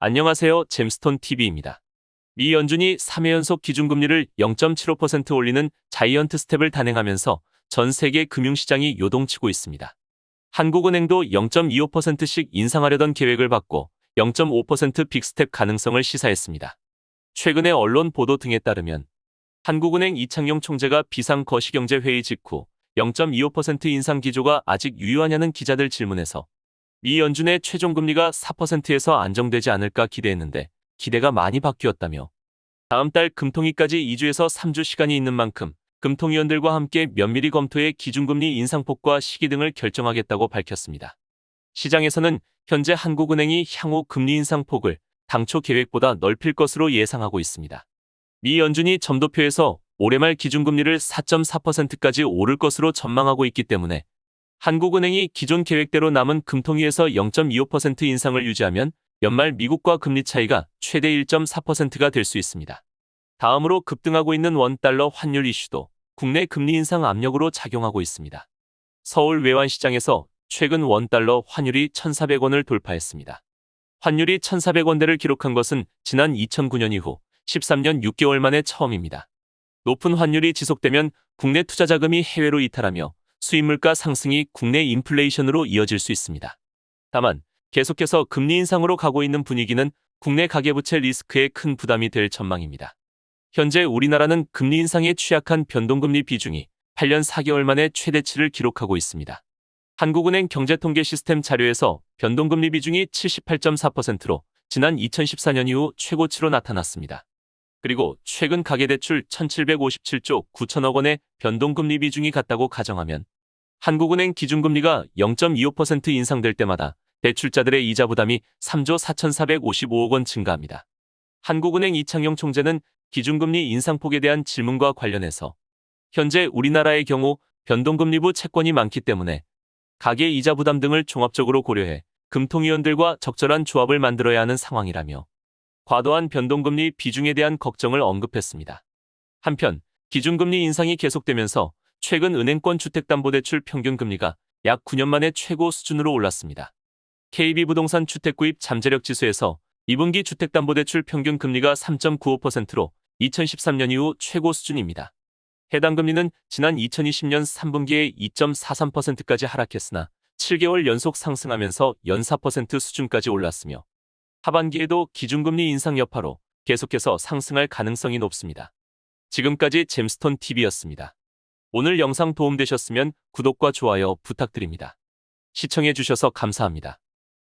안녕하세요. 잼스톤 TV입니다. 미 연준이 3회 연속 기준금리를 0.75% 올리는 자이언트 스텝을 단행하면서 전 세계 금융시장이 요동치고 있습니다. 한국은행도 0.25%씩 인상하려던 계획을 받고 0.5% 빅스텝 가능성을 시사했습니다. 최근의 언론 보도 등에 따르면 한국은행 이창용 총재가 비상 거시경제 회의 직후 0.25% 인상 기조가 아직 유효하냐는 기자들 질문에서 미 연준의 최종 금리가 4%에서 안정되지 않을까 기대했는데 기대가 많이 바뀌었다며 다음 달 금통위까지 2주에서 3주 시간이 있는 만큼 금통위원들과 함께 면밀히 검토해 기준금리 인상폭과 시기 등을 결정하겠다고 밝혔습니다. 시장에서는 현재 한국은행이 향후 금리 인상폭을 당초 계획보다 넓힐 것으로 예상하고 있습니다. 미 연준이 점도표에서 올해 말 기준금리를 4.4%까지 오를 것으로 전망하고 있기 때문에 한국은행이 기존 계획대로 남은 금통위에서 0.25% 인상을 유지하면 연말 미국과 금리 차이가 최대 1.4%가 될 수 있습니다. 다음으로 급등하고 있는 원달러 환율 이슈도 국내 금리 인상 압력으로 작용하고 있습니다. 서울 외환시장에서 최근 원달러 환율이 1,400원을 돌파했습니다. 환율이 1,400원대를 기록한 것은 지난 2009년 이후 13년 6개월 만에 처음입니다. 높은 환율이 지속되면 국내 투자 자금이 해외로 이탈하며 수입 물가 상승이 국내 인플레이션으로 이어질 수 있습니다. 다만 계속해서 금리 인상으로 가고 있는 분위기는 국내 가계부채 리스크에 큰 부담이 될 전망입니다. 현재 우리나라는 금리 인상에 취약한 변동금리 비중이 8년 4개월 만에 최대치를 기록하고 있습니다. 한국은행 경제통계 시스템 자료에서 변동금리 비중이 78.4%로 지난 2014년 이후 최고치로 나타났습니다. 그리고 최근 가계대출 1757조 9천억 원의 변동금리 비중이 같다고 가정하면 한국은행 기준금리가 0.25% 인상될 때마다 대출자들의 이자 부담이 3조 4,455억 원 증가합니다. 한국은행 이창용 총재는 기준금리 인상폭에 대한 질문과 관련해서 현재 우리나라의 경우 변동금리부 채권이 많기 때문에 가계 이자 부담 등을 종합적으로 고려해 금통위원들과 적절한 조합을 만들어야 하는 상황이라며 과도한 변동금리 비중에 대한 걱정을 언급했습니다. 한편 기준금리 인상이 계속되면서 최근 은행권 주택담보대출 평균금리가 약 9년 만에 최고 수준으로 올랐습니다. KB부동산 주택구입 잠재력 지수에서 2분기 주택담보대출 평균 금리가 3.95%로 2013년 이후 최고 수준입니다. 해당 금리는 지난 2020년 3분기에 2.43%까지 하락했으나 7개월 연속 상승하면서 연 4% 수준까지 올랐으며 하반기에도 기준금리 인상 여파로 계속해서 상승할 가능성이 높습니다. 지금까지 잼스톤 TV였습니다. 오늘 영상 도움되셨으면 구독과 좋아요 부탁드립니다. 시청해주셔서 감사합니다.